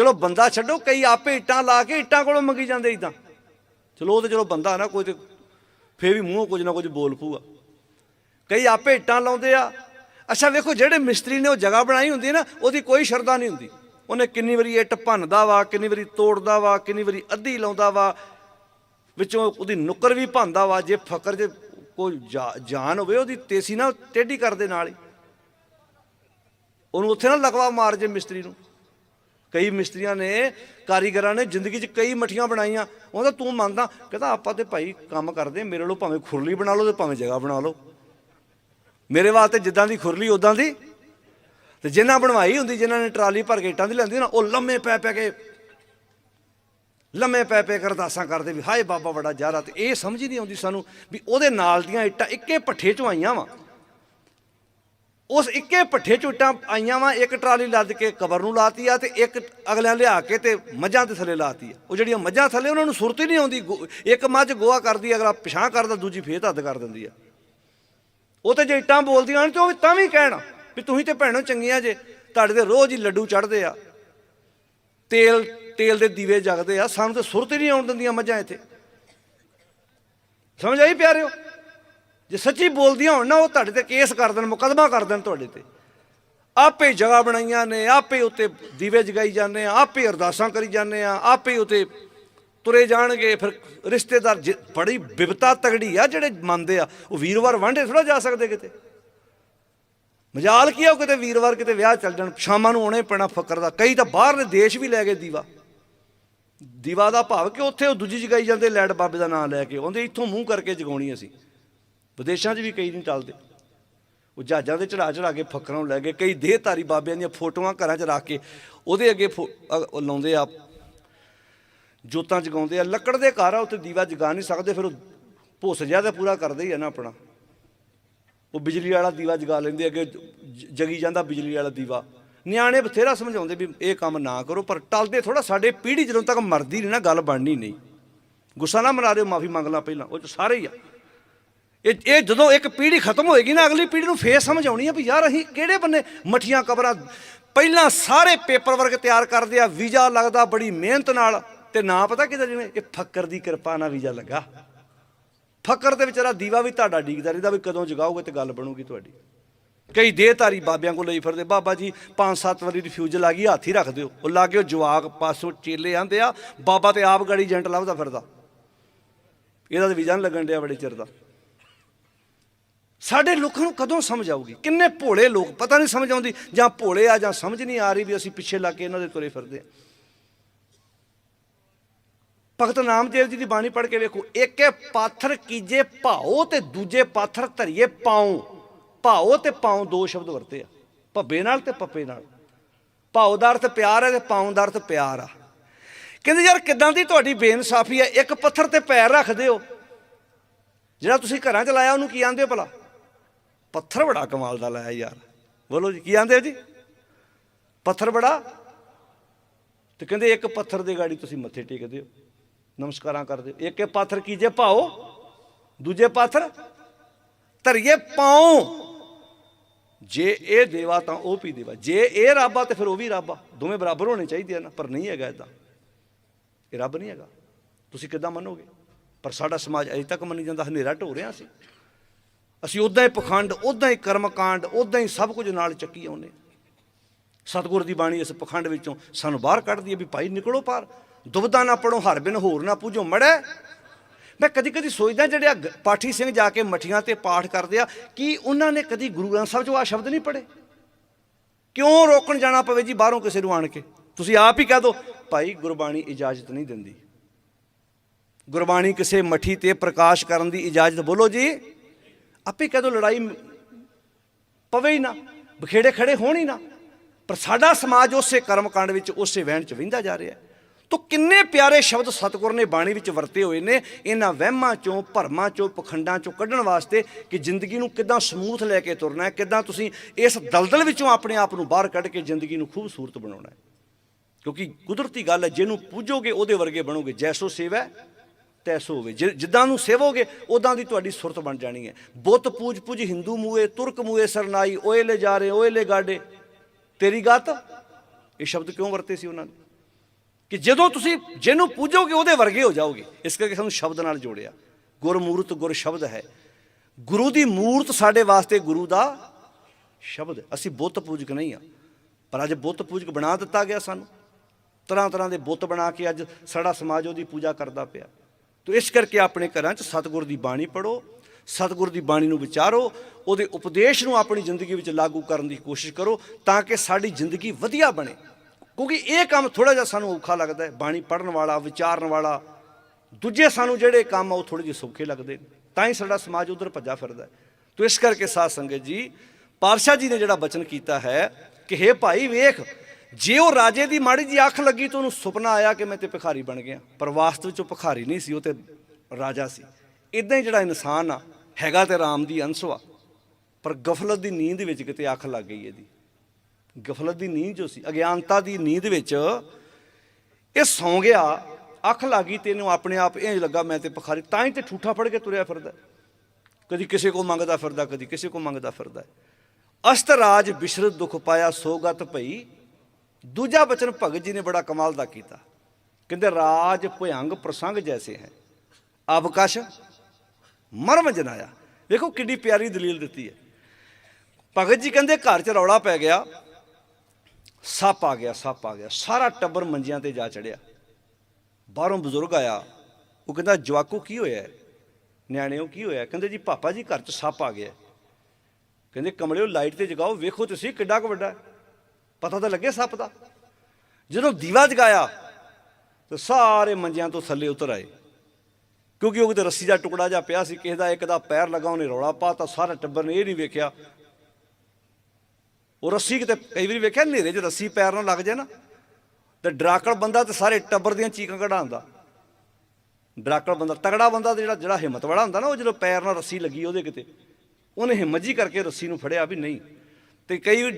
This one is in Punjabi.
ਚਲੋ ਬੰਦਾ ਛੱਡੋ, ਕਈ ਆਪੇ ਇੱਟਾਂ ਲਾ ਕੇ ਇੱਟਾਂ ਕੋਲੋਂ ਮੰਗੀ ਜਾਂਦੇ ਇਦਾਂ ਚਲੋ ਉਹ ਤੇ ਚਲੋ ਬੰਦਾ ਨਾ ਕੋਈ ਤੇ ਫੇਰ ਵੀ ਮੂੰਹੋਂ ਕੁਝ ਨਾ ਕੁਝ ਬੋਲ ਪੂਗਾ ਕਈ ਆਪੇ ਇੱਟਾਂ ਲਾਉਂਦੇ ਆ। ਅੱਛਾ, ਵੇਖੋ ਜਿਹੜੇ ਮਿਸਤਰੀ ਨੇ ਉਹ ਜਗ੍ਹਾ ਬਣਾਈ ਹੁੰਦੀ ਨਾ, ਉਹਦੀ ਕੋਈ ਸ਼ਰਧਾ ਨਹੀਂ ਹੁੰਦੀ। ਉਹਨੇ ਕਿੰਨੀ ਵਾਰੀ ਇੱਟ ਭੰਨਦਾ ਵਾ, ਕਿੰਨੀ ਵਾਰੀ ਤੋੜਦਾ ਵਾ, ਕਿੰਨੀ ਵਾਰੀ ਅੱਧੀ ਲਾਉਂਦਾ ਵਾ। ਵਿੱਚੋਂ ਉਹਦੀ ਨੁੱਕਰ ਵੀ ਭੰਦਾ ਵਾ, ਜੇ ਫਕਰ ਜੇ ਕੋਈ ਜਾ- ਜਾਨ ਹੋਵੇ, ਉਹਦੀ ਤੇਸੀ ਨਾ ਟੇਢੀ ਕਰਦੇ ਨਾਲ ਹੀ। ਉਹਨੂੰ ਉੱਥੇ ਨਾ ਲਗਵਾ ਮਾਰ ਜੇ ਮਿਸਤਰੀ ਨੂੰ। ਕਈ ਮਿਸਤਰੀਆਂ ਨੇ, ਕਾਰੀਗਰਾਂ ਨੇ ਜ਼ਿੰਦਗੀ 'ਚ ਕਈ ਮਠੀਆਂ ਬਣਾਈਆਂ। ਉਹਦਾ ਤੂੰ ਮੰਨਦਾ, ਕਹਿੰਦਾ, ਆਪਾਂ ਤੇ ਭਾਈ ਕੰਮ ਕਰਦੇ, ਮੇਰੇ ਲੋ ਭਾਵੇਂ ਖੁਰਲੀ ਬਣਾ ਲਓ ਤੇ ਭਾਵੇਂ ਜਗ੍ਹਾ ਬਣਾ ਲਓ। ਮੇਰੇ ਵਾਸਤੇ ਜਿੱਦਾਂ ਦੀ ਖੁਰਲੀ ਉਦਾਂ ਦੀ। ਤੇ ਜਿਨ੍ਹਾਂ ਬਣਵਾਈ ਹੁੰਦੀ ਜਿਨ੍ਹਾਂ ਨੇ ਟਰਾਲੀ ਭਰ ਕੇ ਇੱਟਾਂ ਦੀ ਲੈਂਦੀ ਨਾ ਉਹ ਲੰਮੇ ਪੈ ਪੈ ਕੇ ਲੰਮੇ ਪੈ ਪੈ ਕੇ ਅਰਦਾਸਾਂ ਕਰਦੇ ਵੀ, ਹਾਏ ਬਾਬਾ ਬੜਾ ਜਾਰਾ। ਤੇ ਇਹ ਸਮਝ ਹੀ ਨਹੀਂ ਆਉਂਦੀ ਸਾਨੂੰ ਵੀ ਉਹਦੇ ਨਾਲ ਦੀਆਂ ਇੱਟਾਂ ਇੱਕੇ ਪੱਠੇ ਚੋਂ ਆਈਆਂ ਵਾ। ਉਸ ਇੱਕੇ ਪੱਠੇ ਚੋਂ ਇੱਟਾਂ ਆਈਆਂ ਵਾ, ਇੱਕ ਟਰਾਲੀ ਲੱਦ ਕੇ ਕਬਰ ਨੂੰ ਲਾਤੀ ਆ ਤੇ ਇੱਕ ਅਗਲਿਆਂ ਲਿਆ ਕੇ ਤੇ ਮੱਝਾਂ ਦੇ ਥੱਲੇ ਲਾਤੀ ਆ। ਉਹ ਜਿਹੜੀਆਂ ਮੱਝਾਂ ਥੱਲੇ, ਉਹਨਾਂ ਨੂੰ ਸੁਰਤ ਹੀ ਨਹੀਂ ਆਉਂਦੀ। ਗੋ- ਇੱਕ ਮੱਝ ਗੋਆ ਕਰਦੀ ਅਗਲਾ ਪਿਛਾਂ ਕਰਦਾ, ਦੂਜੀ ਫੇਰ ਹੱਦ ਕਰ ਦਿੰਦੀ ਆ। ਉਹ ਤੇ ਜੇ ਇੱਟਾਂ ਬੋਲਦੀਆਂ ਹਨ ਤੇ ਉਹ ਵੀ ਤਾਂ ਵੀ ਕਹਿਣ ਵੀ ਤੁਸੀਂ ਤੇ ਭੈਣੋ ਚੰਗੀਆਂ ਜੇ, ਤੁਹਾਡੇ ਤੇ ਰੋਜ਼ ਹੀ ਲੱਡੂ ਚੜਦੇ ਆ। ਤੇਲ ਤੇਲ ਦੇ ਦੀਵੇ ਜਗਦੇ ਆ, ਸਾਨੂੰ ਤੇ ਸੁਰਤ ਹੀ ਨਹੀਂ ਆਉਣ ਦਿੰਦੀਆਂ ਮੱਝਾਂ ਇੱਥੇ। ਸਮਝ ਆਈ ਪਿਆਰਿਓ? ਜੇ ਸੱਚੀ ਬੋਲਦੀਆਂ ਹੋਣ ਨਾ, ਉਹ ਤੁਹਾਡੇ ਤੇ ਕੇਸ ਕਰ ਦੇਣ, ਮੁਕਦਮਾ ਕਰ ਦੇਣ ਤੁਹਾਡੇ ਤੇ। ਆਪੇ ਜਗ੍ਹਾ ਬਣਾਈਆਂ ਨੇ, ਆਪੇ ਉੱਤੇ ਦੀਵੇ ਜਗਾਈ ਜਾਂਦੇ ਆ, ਆਪੇ ਅਰਦਾਸਾਂ ਕਰੀ ਜਾਂਦੇ ਆ, ਆਪੇ ਉਤੇ ਤੁਰੇ ਜਾਣਗੇ, ਫਿਰ ਰਿਸ਼ਤੇਦਾਰ ਜਿ- ਬੜੀ ਬਿਪਤਾ ਤਗੜੀ ਆ ਜਿਹੜੇ ਮੰਨਦੇ ਆ, ਉਹ ਵੀਰਵਾਰ ਵਾਂਢੇ ਥੋੜਾ ਜਾ ਸਕਦੇ ਕਿਤੇ। ਮਜਾਲ ਕੀ ਆ ਉਹ ਕਿਤੇ ਵੀਰਵਾਰ ਕਿਤੇ ਵਿਆਹ ਚੱਲ ਜਾਣ, ਸ਼ਾਮਾਂ ਨੂੰ ਆਉਣੇ ਪੈਣਾ ਫਕਰ ਦਾ। ਕਈ ਤਾਂ ਬਾਹਰਲੇ ਦੇਸ਼ ਵੀ ਲੈ ਗਏ ਦੀਵਾ। ਦੀਵਾ ਦਾ ਭਾਵ ਕਿ ਉੱਥੇ ਉਹ ਦੂਜੀ ਜਗਾਈ ਜਾਂਦੇ ਲੈਡ ਬਾਬੇ ਦਾ ਨਾਮ ਲੈ ਕੇ, ਉਹਦੇ ਇੱਥੋਂ ਮੂੰਹ ਕਰਕੇ ਜਗਾਉਣੀ ਅਸੀਂ। ਵਿਦੇਸ਼ਾਂ 'ਚ ਵੀ ਕਈ ਨਹੀਂ ਟਲਦੇ ਉਹ ਜਹਾਜ਼ਾਂ ਦੇ ਚੜਾ ਚੜਾ ਕੇ ਫੱਕਰਾਂ ਨੂੰ ਲੈ ਗਏ ਕਈ ਦੇਹਧਾਰੀ ਬਾਬਿਆਂ ਦੀਆਂ ਫੋਟੋਆਂ ਘਰਾਂ 'ਚ ਰੱਖ ਕੇ ਉਹਦੇ ਅੱਗੇ ਫੋ- ਲਾਉਂਦੇ ਆ, ਜੋਤਾਂ ਜਗਾਉਂਦੇ ਆ। ਲੱਕੜ ਦੇ ਘਰ ਆ ਉੱਤੇ ਦੀਵਾ ਜਗਾ ਨਹੀਂ ਸਕਦੇ, ਫਿਰ ਉਹ ਭੁੱਸ ਜਿਹਾ ਤਾਂ ਪੂਰਾ ਕਰਦੇ ਹੀ ਆ ਨਾ ਆਪਣਾ। ਉਹ ਬਿਜਲੀ ਵਾਲਾ ਦੀਵਾ ਜਗਾ ਲੈਂਦੇ ਅੱਗੇ, ਜ- ਜਗੀ ਜਾਂਦਾ ਬਿਜਲੀ ਵਾਲਾ ਦੀਵਾ। ਨਿਆਣੇ ਬਥੇਰਾ ਸਮਝਾਉਂਦੇ ਵੀ ਇਹ ਕੰਮ ਨਾ ਕਰੋ, ਪਰ ਟਲਦੇ ਥੋੜਾ ਸਾਡੇ ਪੀੜ੍ਹੀ ਜਦੋਂ ਤੱਕ ਮਰਦੀ ਨਹੀਂ ਨਾ, ਗੱਲ ਬਣਨੀ ਨਹੀਂ। ਗੁੱਸਾ ਨਾ ਮਨਾ ਰਿਓ ਮਾਫੀ ਮੰਗ ਲਾ ਪਹਿਲਾਂ, ਉਹ ਸਾਰੇ ਹੀ ਆ। ਇਹ ਇਹ ਜਦੋਂ ਇੱਕ ਪੀੜ੍ਹੀ ਖਤਮ ਹੋਏਗੀ ਨਾ, ਅਗਲੀ ਪੀੜ੍ਹੀ ਨੂੰ ਫੇਰ ਸਮਝ ਆਉਣੀ ਆ ਵੀ ਯਾਰ ਅਸੀਂ ਕਿਹੜੇ ਬੰਨੇ ਮਠੀਆਂ ਕਬਰਾਂ ਪਹਿਲਾਂ ਸਾਰੇ ਪੇਪਰ ਵਰਕ ਤਿਆਰ ਕਰਦੇ ਆ, ਵੀਜ਼ਾ ਲੱਗਦਾ ਬੜੀ ਮਿਹਨਤ ਨਾਲ। ਤੇ ਨਾ ਪਤਾ ਕਿਦਾਂ ਜਿਵੇਂ ਇਹ ਫੱਕਰ ਦੀ ਕਿਰਪਾ ਨਾਲ ਵੀਜ਼ਾ ਲੱਗਾ। ਫੱਕਰ ਦੇ ਵਿਚਾਰਾ ਦੀਵਾ ਵੀ ਤੁਹਾਡਾ ਡੀਕਦਾ ਰਹਿੰਦਾ ਵੀ ਕਦੋਂ ਜਗਾਓਗੇ ਤੇ ਗੱਲ ਬਣੂਗੀ ਤੁਹਾਡੀ। ਕਈ ਦੇਹਧਾਰੀ ਬਾਬਿਆਂ ਕੋਲ ਲਈ ਫਿਰਦੇ, ਬਾਬਾ ਜੀ ਪੰਜ ਸੱਤ ਵਾਰੀ ਰਿਫਿਊਜ਼ਲ ਆ ਗਈ, ਹੱਥ ਹੀ ਰੱਖ ਦਿਓ। ਉਹ ਲਾਗੇ ਉਹ ਜਵਾਕ ਪਾਸੋਂ ਚੇਲੇ ਆਂਦੇ ਆ, ਬਾਬਾ ਤੇ ਆਪ ਗਾੜੀ ਏਜੰਟ ਲੱਭਦਾ ਫਿਰਦਾ। ਇਹਦਾ ਤਾਂ ਵੀਜ਼ਾ ਨਹੀਂ ਲੱਗਣ ਡਿਆ ਬੜੇ ਚਿਰ ਦਾ। ਸਾਡੇ ਲੋਕਾਂ ਨੂੰ ਕਦੋਂ ਸਮਝ ਆਊਗੀ? ਕਿੰਨੇ ਭੋਲੇ ਲੋਕ, ਪਤਾ ਨਹੀਂ ਸਮਝ ਆਉਂਦੀ, ਜਾਂ ਭੋਲੇ ਆ ਜਾਂ ਸਮਝ ਨਹੀਂ ਆ ਰਹੀ ਵੀ ਅਸੀਂ ਪਿੱਛੇ ਲੱਗ ਕੇ ਇਹਨਾਂ ਦੇ ਤੁਰੇ ਫਿਰਦੇ ਆ। ਭਗਤ ਨਾਮਦੇਵ ਜੀ ਦੀ ਬਾਣੀ ਪੜ੍ਹ ਕੇ ਵੇਖੋ, ਇੱਕ ਪਾਥਰ ਕੀਜੇ ਭਾਓ ਤੇ ਦੂਜੇ ਪਾਥਰ ਧਰੀਏ ਪਾਉ। ਭਾਓ ਤੇ ਪਾਉ ਦੋ ਸ਼ਬਦ ਵਰਤੇ ਆ, ਭੱਬੇ ਨਾਲ ਤੇ ਪੱਪੇ ਨਾਲ। ਭਾਓ ਦਾ ਅਰਥ ਪਿਆਰ ਹੈ ਤੇ ਪਾਉ ਦਾ ਅਰਥ ਪਿਆਰ ਆ। ਕਹਿੰਦੇ ਯਾਰ ਕਿਦਾਂ ਦੀ ਤੁਹਾਡੀ ਬੇਇਨਸਾਫੀ ਹੈ? ਇੱਕ ਪੱਥਰ ਤੇ ਪੈਰ ਰੱਖਦੇ ਹੋ ਜਿਹੜਾ ਤੁਸੀਂ ਘਰਾਂ 'ਚ ਲਾਇਆ, ਉਹਨੂੰ ਕੀ ਆਂਦੇ ਹੋ ਭਲਾ? ਪੱਥਰ ਬੜਾ ਕਮਾਲ ਦਾ ਲਾਇਆ ਯਾਰ। ਬੋਲੋ ਜੀ, ਕੀ ਆਂਦੇ ਹੋ ਜੀ? ਪੱਥਰ ਬੜਾ? ਤੇ ਕਹਿੰਦੇ ਇੱਕ ਪੱਥਰ ਦੇ ਗਾੜੀ ਤੁਸੀਂ ਮੱਥੇ ਟੇਕਦੇ ਹੋ। ਨਮਸਕਾਰਾਂ ਕਰਦੇ ਹੋ। ਇੱਕ ਇਹ ਪੱਥਰ ਕੀਜੇ ਭਾਓ ਦੂਜੇ ਪੱਥਰ ਧਰੀਏ ਪਾਉ। ਜੇ ਇਹ ਦੇਵਾ ਤਾਂ ਉਹ ਵੀ ਦੇਵਾ। ਜੇ ਇਹ ਰੱਬ ਆ ਤੇ ਫਿਰ ਉਹ ਵੀ ਰੱਬ ਆ। ਦੋਵੇਂ ਬਰਾਬਰ ਹੋਣੇ ਚਾਹੀਦੇ ਆ ਨਾ, ਪਰ ਨਹੀਂ ਹੈਗਾ ਇਦਾਂ ਇਹ ਰੱਬ ਨਹੀਂ ਹੈਗਾ। ਤੁਸੀਂ ਕਿੱਦਾਂ ਮੰਨੋਗੇ? ਪਰ ਸਾਡਾ ਸਮਾਜ ਅਜੇ ਤੱਕ ਮੰਨੀ ਜਾਂਦਾ, ਹਨੇਰਾ ਢੋ ਰਿਹਾ ਸੀ। ਅਸੀਂ ਉਦਾਂ ਹੀ ਪਖੰਡ ਉਦਾਂ ਹੀ ਕਰਮਕਾਂਡ ਉਦਾਂ ਹੀ ਸਭ ਕੁਝ ਨਾਲ ਚੱਕੀ ਆਉਨੇ ਸਤਿਗੁਰ ਦੀ ਬਾਣੀ ਇਸ ਪਖੰਡ ਵਿੱਚੋਂ ਸਾਨੂੰ ਬਾਹਰ ਕੱਢਦੀ ਹੈ ਵੀ ਭਾਈ ਨਿਕਲੋ ਪਾਰ ਦੁਬਦਾ ਨਾ ਪੜੋ, ਹਰ ਬਿਨ ਹੋਰ ਨਾ ਪੂਜੋ ਮੜੈ ਮੈਂ ਕਦੀ ਕਦੀ ਸੋਚਦਾ ਜਿਹੜੇ ਆ ਗ- ਪਾਠੀ ਸਿੰਘ ਜਾ ਕੇ ਮਠੀਆਂ ਤੇ ਪਾਠ ਕਰਦੇ ਆ, ਕਿ ਉਹਨਾਂ ਨੇ ਕਦੀ ਗੁਰੂ ਗ੍ਰੰਥ ਸਾਹਿਬ ਚੋਂ ਆ ਸ਼ਬਦ ਨਹੀਂ ਪੜ੍ਹੇ? ਕਿਉਂ ਰੋਕਣ ਜਾਣਾ ਪਵੇ ਜੀ ਬਾਹਰੋਂ ਕਿਸੇ ਨੂੰ ਆਣ ਕੇ? ਤੁਸੀਂ ਆਪ ਹੀ ਕਹਿ ਦਿਓ ਭਾਈ ਗੁਰਬਾਣੀ ਇਜਾਜ਼ਤ ਨਹੀਂ ਦਿੰਦੀ। ਗੁਰਬਾਣੀ ਕਿਸੇ ਮਠੀ ਤੇ ਪ੍ਰਕਾਸ਼ ਕਰਨ ਦੀ ਇਜਾਜ਼ਤ ਬੋਲੋ ਜੀ। ਆਪੇ ਕਹਿ ਦਿਓ ਲੜਾਈ ਪਵੇ ਹੀ ਨਾ, ਬਖੇੜੇ ਖੜੇ ਹੋਣ ਹੀ ਨਾ। ਪਰ ਸਾਡਾ ਸਮਾਜ ਉਸੇ ਕਰਮ ਕਾਂਡ ਵਿੱਚ, ਉਸੇ ਵਹਿਣ ਚ ਵਹਿੰਦਾ ਜਾ ਰਿਹਾ ਹੈ। ਤੋ ਕਿੰਨੇ ਪਿਆਰੇ ਸ਼ਬਦ ਸਤਿਗੁਰ ਨੇ ਬਾਣੀ ਵਿੱਚ ਵਰਤੇ ਹੋਏ ਨੇ, ਇਹਨਾਂ ਵਹਿਮਾਂ ਚੋਂ, ਭਰਮਾਂ ਚੋਂ, ਪਖੰਡਾਂ ਚੋਂ ਕੱਢਣ ਵਾਸਤੇ ਕਿ ਜ਼ਿੰਦਗੀ ਨੂੰ ਕਿਦਾਂ ਸਮੂਥ ਲੈ ਕੇ ਤੁਰਨਾ ਹੈ, ਕਿਦਾਂ ਤੁਸੀਂ ਇਸ ਦਲਦਲ ਵਿੱਚੋਂ ਆਪਣੇ ਆਪ ਨੂੰ ਬਾਹਰ ਕੱਢ ਕੇ ਜ਼ਿੰਦਗੀ ਨੂੰ ਖੂਬਸੂਰਤ ਬਣਾਉਣਾ ਹੈ। ਕਿਉਂਕਿ ਕੁਦਰਤੀ ਗੱਲ ਹੈ, ਜਿਹਨੂੰ ਪੂਜੋਗੇ ਉਹਦੇ ਵਰਗੇ ਬਣੋਗੇ। ਜੈਸੋ ਸੇਵਾ ਤੈਸੋ ਹੋਵੇ। ਜਿੱਦਾਂ ਨੂੰ ਸੇਵੋਗੇ ਉਦਾਂ ਦੀ ਤੁਹਾਡੀ ਸੁਰਤ ਬਣ ਜਾਣੀ ਹੈ। ਬੁੱਤ ਪੂਜ ਪੂਜ ਹਿੰਦੂ ਮੂਏ, ਤੁਰਕ ਮੂਏ ਸਰਨਾਈ, ਓਏ ਲੈ ਜਾ ਰਹੇ ਓਏ ਲੈ ਗਾਡੇ। ਤੇਰੀ ਗੱਤ? ਇਹ ਸ਼ਬਦ ਕਿਉਂ ਵਰਤੇ ਸੀ ਉਹਨਾਂ ਨੇ? ਕਿ ਜਦੋਂ ਤੁਸੀਂ ਜਿਹਨੂੰ ਪੂਜੋਗੇ, ਉਹਦੇ ਵਰਗੇ ਹੋ ਜਾਓਗੇ। ਇਸ ਕਰਕੇ ਸਾਨੂੰ ਸ਼ਬਦ ਨਾਲ ਜੋੜਿਆ। ਗੁਰਮੂਰਤ ਗੁਰ ਸ਼ਬਦ ਹੈ। ਗੁਰੂ ਦੀ ਮੂਰਤ ਸਾਡੇ ਵਾਸਤੇ ਗੁਰੂ ਦਾ ਸ਼ਬਦ ਅਸੀਂ ਬੁੱਤ ਪੂਜਕ ਨਹੀਂ ਆ ਪਰ ਅੱਜ ਬੁੱਤ ਪੂਜਕ ਬਣਾ ਦਿੱਤਾ ਗਿਆ ਸਾਨੂੰ। ਤਰ੍ਹਾਂ ਤਰ੍ਹਾਂ ਦੇ ਬੁੱਤ ਬਣਾ ਕੇ ਅੱਜ ਸਾਡਾ ਸਮਾਜ ਉਹਦੀ ਪੂਜਾ ਕਰਦਾ ਪਿਆ। ਤੋ ਇਸ ਕਰਕੇ ਆਪਣੇ ਘਰਾਂ 'ਚ ਸਤਿਗੁਰ ਦੀ ਬਾਣੀ ਪੜੋ ਸਤਿਗੁਰ ਦੀ ਬਾਣੀ ਨੂੰ ਵਿਚਾਰੋ, ਉਹਦੇ ਉਪਦੇਸ਼ ਨੂੰ ਆਪਣੀ ਜ਼ਿੰਦਗੀ ਵਿੱਚ ਲਾਗੂ ਕਰਨ ਦੀ ਕੋਸ਼ਿਸ਼ ਕਰੋ ਤਾਂ ਕਿ ਸਾਡੀ ਜ਼ਿੰਦਗੀ ਵਧੀਆ ਬਣੇ। ਕਿਉਂਕਿ ਇਹ ਕੰਮ ਥੋੜਾ ਜਿਹਾ ਸਾਨੂੰ ਔਖਾ ਲੱਗਦਾ ਹੈ, ਬਾਣੀ ਪੜਨ ਵਾਲਾ, ਵਿਚਾਰਨ ਵਾਲਾ। ਦੂਜੇ ਸਾਨੂੰ ਜਿਹੜੇ ਕੰਮ ਆ, ਉਹ ਥੋੜੇ ਜਿਹੇ ਸੌਖੇ ਲੱਗਦੇ ਨੇ। ਤਾਂ ਹੀ ਸਾਡਾ ਸਮਾਜ ਉਧਰ ਭੱਜਾ ਫਿਰਦਾ ਹੈ। ਤੋ ਇਸ ਕਰਕੇ ਸਾਧ ਸੰਗਤ ਜੀ, ਪਾਤਸ਼ਾਹ ਜੀ ਨੇ ਜਿਹੜਾ ਬਚਨ ਕੀਤਾ ਹੈ ਕਿ, ਹੇ ਭਾਈ, ਵੇਖ ਜੇ ਉਹ ਰਾਜੇ ਦੀ ਮਾੜੀ ਜੀ ਅੱਖ ਲੱਗੀ ਤਾਂ ਉਹਨੂੰ ਸੁਪਨਾ ਆਇਆ ਕਿ ਮੈਂ ਤੇ ਭਿਖਾਰੀ ਬਣ ਗਿਆ। ਪਰ ਵਾਸਤਵ ਵਿੱਚ ਉਹ ਭਿਖਾਰੀ ਨਹੀਂ ਸੀ, ਉਹ ਤੇ ਰਾਜਾ ਸੀ। ਇਦਾਂ ਹੀ ਜਿਹੜਾ ਇਨਸਾਨ ਆ, ਹੈਗਾ ਤੇ ਰਾਮ ਦੀ ਅੰਸ਼ ਵਾ। ਪਰ ਗਫਲਤ ਦੀ ਨੀਂਦ ਵਿੱਚ ਕਿਤੇ ਅੱਖ ਲੱਗ ਗਈ ਇਹਦੀ। ਗਫਲਤ ਦੀ ਨੀਂਦ ਜੋ ਸੀ, ਅਗਿਆਨਤਾ ਦੀ ਨੀਂਦ ਵਿੱਚ ਇਹ ਸੌਂ ਗਿਆ, ਅੱਖ ਲੱਗੀ ਤੇ ਇਹਨੂੰ ਆਪਣੇ ਆਪ ਇੰਜ ਲੱਗਾ, ਮੈਂ ਤੇ ਭਿਖਾਰੀ, ਤਾਂ ਹੀ ਤੇ ਠੂਠਾ ਫੜ ਕੇ ਤੁਰਿਆ ਫਿਰਦਾ। ਕਦੀ ਕਿਸੇ ਕੋ ਮੰਗਦਾ ਫਿਰਦਾ, ਕਦੀ ਕਿਸੇ ਕੋ ਮੰਗਦਾ ਫਿਰਦਾ। ਅਸਤ ਰਾਜ ਬਿਸ਼ਰਤ ਦੁਖ ਪਾਇਆ ਸੋਗਤ ਭਈ ਦੂਜਾ ਬਚਨ ਭਗਤ ਜੀ ਨੇ ਬੜਾ ਕਮਾਲ ਦਾ ਕੀਤਾ। ਕਹਿੰਦੇ, ਰਾਜ ਭਯੰਗ ਪ੍ਰਸੰਗ ਜੈਸੇ ਹੈ। ਅਵਕਾਸ਼, ਮਰਮ ਜਨਾਇਆ। ਵੇਖੋ ਕਿੰਨੀ ਪਿਆਰੀ ਦਲੀਲ ਦਿੱਤੀ ਹੈ। ਭਗਤ ਜੀ ਕਹਿੰਦੇ, ਘਰ 'ਚ ਰੌਲਾ ਪੈ ਗਿਆ। ਸੱਪ ਆ ਗਿਆ, ਸੱਪ ਆ ਗਿਆ। ਸਾਰਾ ਟੱਬਰ ਮੰਜਿਆਂ ਤੇ ਜਾ ਚੜਿਆ। ਬਾਹਰੋਂ ਬਜ਼ੁਰਗ ਆਇਆ। ਉਹ ਕਹਿੰਦਾ, ਜਵਾਕੂ, ਕੀ ਹੋਇਆ ਹੈ? ਨਿਆਣਿਓ, ਕੀ ਹੋਇਆ ਕਹਿੰਦੇ ਜੀ, ਪਾਪਾ ਜੀ, ਘਰ 'ਚ ਸੱਪ ਆ ਗਿਆ ਕਹਿੰਦੇ, ਕਮਲਿਓ, ਲਾਈਟ ਤੇ ਜਗਾਓ। ਵੇਖੋ ਤੁਸੀਂ ਕਿੱਡਾ ਕੁ ਵੱਡਾ ਹੈ। ਪਤਾ ਤਾਂ ਲੱਗੇ ਸੱਪ ਦਾ। ਜਦੋਂ ਦੀਵਾ ਜਗਾਇਆ, ਤਾਂ ਸਾਰੇ ਮੰਜਿਆਂ ਤੋਂ ਥੱਲੇ ਉਤਰ ਆਏ। ਕਿਉਂਕਿ ਉਹ ਕਿਤੇ ਰੱਸੀ ਦਾ ਟੁਕੜਾ ਜਿਹਾ ਪਿਆ ਸੀ, ਕਿਸੇ ਦਾ ਇੱਕ ਦਾ ਪੈਰ ਲਗਾ, ਉਹਨੇ ਰੌਲਾ ਪਾਤਾ ਸਾਰਾ ਟੱਬਰ ਨੇ ਇਹ ਨਹੀਂ ਵੇਖਿਆ। ਉਹ ਰੱਸੀ ਕਿਤੇ ਕਈ ਵਾਰੀ ਵੇਖਿਆ, ਹਨੇਰੇ 'ਚ ਰੱਸੀ ਪੈਰ ਨਾਲ ਲੱਗ ਜਾਏ ਨਾ, ਤੇ ਡਰਾਕਲ ਬੰਦਾ ਤੇ ਸਾਰੇ ਟੱਬਰ ਦੀਆਂ ਚੀਕਾਂ ਕਢਾਉਂਦਾ ਡਰਾਕਲ ਬੰਦਾ ਤਗੜਾ ਬੰਦਾ ਤੇ ਜਿਹੜਾ ਜਿਹੜਾ ਹਿੰਮਤ ਵਾਲਾ ਹੁੰਦਾ ਨਾ, ਉਹ ਜਦੋਂ ਪੈਰ ਨਾਲ ਰੱਸੀ ਲੱਗੀ ਉਹਦੇ ਕਿਤੇ, ਉਹਨੇ ਹਿੰਮਤ ਜੀ ਕਰਕੇ ਰੱਸੀ ਨੂੰ ਫੜਿਆ ਵੀ ਨਹੀਂ। ਤੇ ਕਈ ਵਾਰੀ